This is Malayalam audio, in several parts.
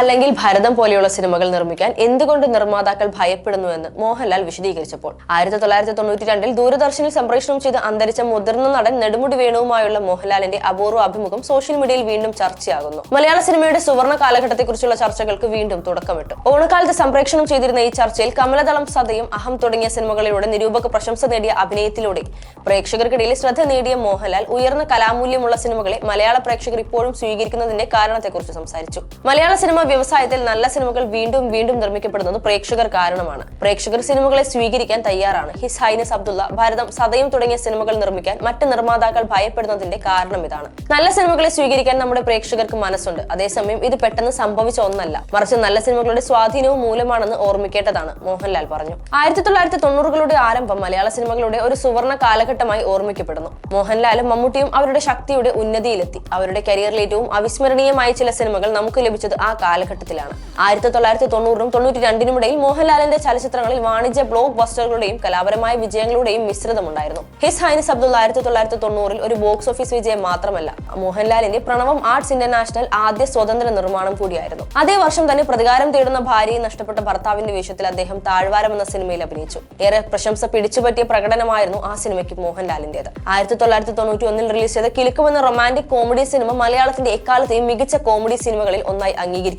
അല്ലെങ്കിൽ ഭരതം പോലെയുള്ള സിനിമകൾ നിർമ്മിക്കാൻ എന്തുകൊണ്ട് നിർമ്മാതാക്കൾ ഭയപ്പെടുന്നുവെന്ന് മോഹൻലാൽ വിശദീകരിച്ചപ്പോൾ. ആയിരത്തി തൊള്ളായിരത്തി തൊണ്ണൂറ്റി രണ്ടിൽ ദൂരദർശനിൽ സംപ്രേഷണം ചെയ്ത് അന്തരിച്ച മുതിർന്ന നടൻ നെടുമുടി വേണുവുമായുള്ള മോഹൻലാലിന്റെ അപൂർവ അഭിമുഖം സോഷ്യൽ മീഡിയയിൽ വീണ്ടും ചർച്ചയാകുന്നു. മലയാള സിനിമയുടെ സുവർണ കാലഘട്ടത്തെക്കുറിച്ചുള്ള ചർച്ചകൾക്ക് വീണ്ടും തുടക്കമിട്ടു. ഓണക്കാലത്ത് സംപ്രേഷണം ചെയ്തിരുന്ന ഈ ചർച്ചയിൽ കമലദളം സതയും അഹം തുടങ്ങിയ സിനിമകളിലൂടെ നിരൂപക പ്രശംസ നേടിയ അഭിനയത്തിലൂടെ പ്രേക്ഷകർക്കിടയിൽ ശ്രദ്ധ നേടിയ മോഹൻലാൽ ഉയർന്ന കലാമൂല്യമുള്ള സിനിമകളെ മലയാള പ്രേക്ഷകർ ഇപ്പോഴും സ്വീകരിക്കുന്നതിന്റെ കാരണത്തെക്കുറിച്ച് സംസാരിച്ചു. മലയാള സിനിമ വ്യവസായത്തിൽ നല്ല സിനിമകൾ വീണ്ടും വീണ്ടും നിർമ്മിക്കപ്പെടുന്നത് പ്രേക്ഷകർ കാരണമാണ്. പ്രേക്ഷകർ സിനിമകളെ സ്വീകരിക്കാൻ തയ്യാറാണ്. ഹിസ് ഹൈനസ് അബ്ദുള്ള ഭാരതം സതയും തുടങ്ങിയ സിനിമകൾ നിർമ്മിക്കാൻ മറ്റ് നിർമ്മാതാക്കൾ ഭയപ്പെടുന്നതിന്റെ കാരണം ഇതാണ്. നല്ല സിനിമകളെ സ്വീകരിക്കാൻ നമ്മുടെ പ്രേക്ഷകർക്ക് മനസ്സുണ്ട്. അതേസമയം ഇത് പെട്ടെന്ന് സംഭവിച്ച ഒന്നല്ല. മറിച്ച് നല്ല സിനിമകളുടെ സ്വാധീനവും മൂലമാണെന്ന് ഓർമ്മിക്കേണ്ടതാണ് മോഹൻലാൽ പറഞ്ഞു. ആയിരത്തി തൊള്ളായിരത്തി തൊണ്ണൂറുകളുടെ ആരംഭം മലയാള സിനിമകളുടെ ഒരു സുവർണ കാലഘട്ടമായി ഓർമ്മിക്കപ്പെടുന്നു. മോഹൻലാലും മമ്മൂട്ടിയും അവരുടെ ശക്തിയുടെ ഉന്നതിയിലെത്തി. അവരുടെ കരിയറിൽ ഏറ്റവും അവിസ്മരണീയമായ ചില സിനിമകൾ നമുക്ക് ലഭിച്ചത് ആ കാലഘട്ടത്തിലാണ്. ആയിരത്തി തൊള്ളായിരത്തി തൊണ്ണൂറിനും തൊണ്ണൂറ്റി രണ്ടിനും ഇടയിൽ മോഹൻലാലിന്റെ ചലച്ചിത്രങ്ങളിൽ വാണിജ്യ ബ്ലോക്ക് ബസ്റ്ററുകളുടെയും കലാപരമായ വിജയങ്ങളുടെയും മിശ്രിതമുണ്ടായിരുന്നു ഹിസ് ഹൈനസ് അബ്ദുള്ള ആയിരത്തി തൊള്ളായിരത്തി തൊണ്ണൂറിൽ ഒരു ബോക്സ് ഓഫീസ് വിജയം മാത്രമല്ല മോഹൻലാലിന്റെ പ്രണവം ആർട്സ് ഇന്റർനാഷണൽ ആദ്യ സ്വതന്ത്ര നിർമ്മാണം കൂടിയായിരുന്നു. അതേ വർഷം തന്നെ പ്രതികാരം തേടുന്ന ഭാര്യയെ നഷ്ടപ്പെട്ട ഭർത്താവിന്റെ വേഷത്തിൽ അദ്ദേഹം താഴ്വാരം എന്ന സിനിമയിൽ അഭിനയിച്ചു. ഏറെ പ്രശംസ പിടിച്ചുപറ്റിയ പ്രകടനമായിരുന്നു ആ സിനിമയ്ക്ക് മോഹൻലാലിന്റേത്. ആയിരത്തി തൊള്ളായിരത്തി തൊണ്ണൂറ്റി ഒന്നിൽ റിലീസ് ചെയ്ത കിലുക്കം എന്ന റൊമാന്റിക് കോമഡി സിനിമ മലയാളത്തിന്റെ എക്കാലത്തെയും മികച്ച കോമഡി സിനിമകളിൽ ഒന്നായി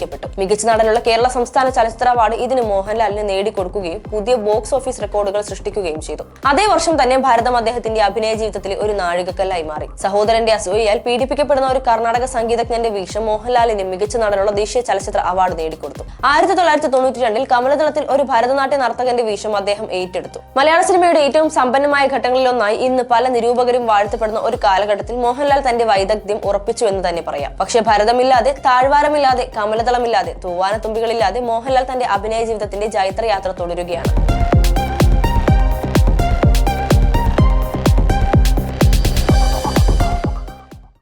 അംഗീകരിക്കപ്പെട്ടു മികച്ച നടനുള്ള കേരള സംസ്ഥാന ചലച്ചിത്ര അവാർഡ് ഇതിന് മോഹൻലാലിന് നേടിക്കൊടുക്കുകയും പുതിയ ബോക്സ് ഓഫീസ് റെക്കോർഡുകൾ സൃഷ്ടിക്കുകയും ചെയ്തു. അതേ വർഷം തന്നെ ഭാരതം അദ്ദേഹത്തിന്റെ അഭിനയ ജീവിതത്തിലെ ഒരു നാഴികക്കല്ലായി മാറി. സഹോദരന്റെ അസൂയയാൽ പീഡിപ്പിക്കപ്പെടുന്ന ഒരു കർണാടക സംഗീതജ്ഞന്റെ വീക്ഷ മോഹൻലാലിന് മികച്ച നടനുള്ള ദേശീയ ചലച്ചിത്ര അവാർഡ് നേടിക്കൊടുത്തു. ആയിരത്തി തൊള്ളായിരത്തി തൊണ്ണൂറ്റി രണ്ടിൽ കമലദളത്തിൽ ഒരു ഭരതനാട്യ നർത്തകന്റെ വീക്ഷം അദ്ദേഹം ഏറ്റെടുത്തു. മലയാള സിനിമയുടെ ഏറ്റവും സമ്പന്നമായ ഘട്ടങ്ങളിലൊന്നായി ഇന്ന് പല നിരൂപകരും വാഴ്ത്തപ്പെടുന്ന ഒരു കാലഘട്ടത്തിൽ മോഹൻലാൽ തന്റെ വൈദഗ്ധ്യം ഉറപ്പിച്ചു എന്ന് തന്നെ പറയാം. പക്ഷേ ഭരതമില്ലാതെ താഴ്വാരമില്ലാതെ കമലദളമില്ലാതെ തൂവാനത്തുമ്പികളില്ലാതെ മോഹൻലാൽ തന്റെ അഭിനയ ജീവിതത്തിന്റെ ജൈത്രയാത്ര തുടരുകയാണ്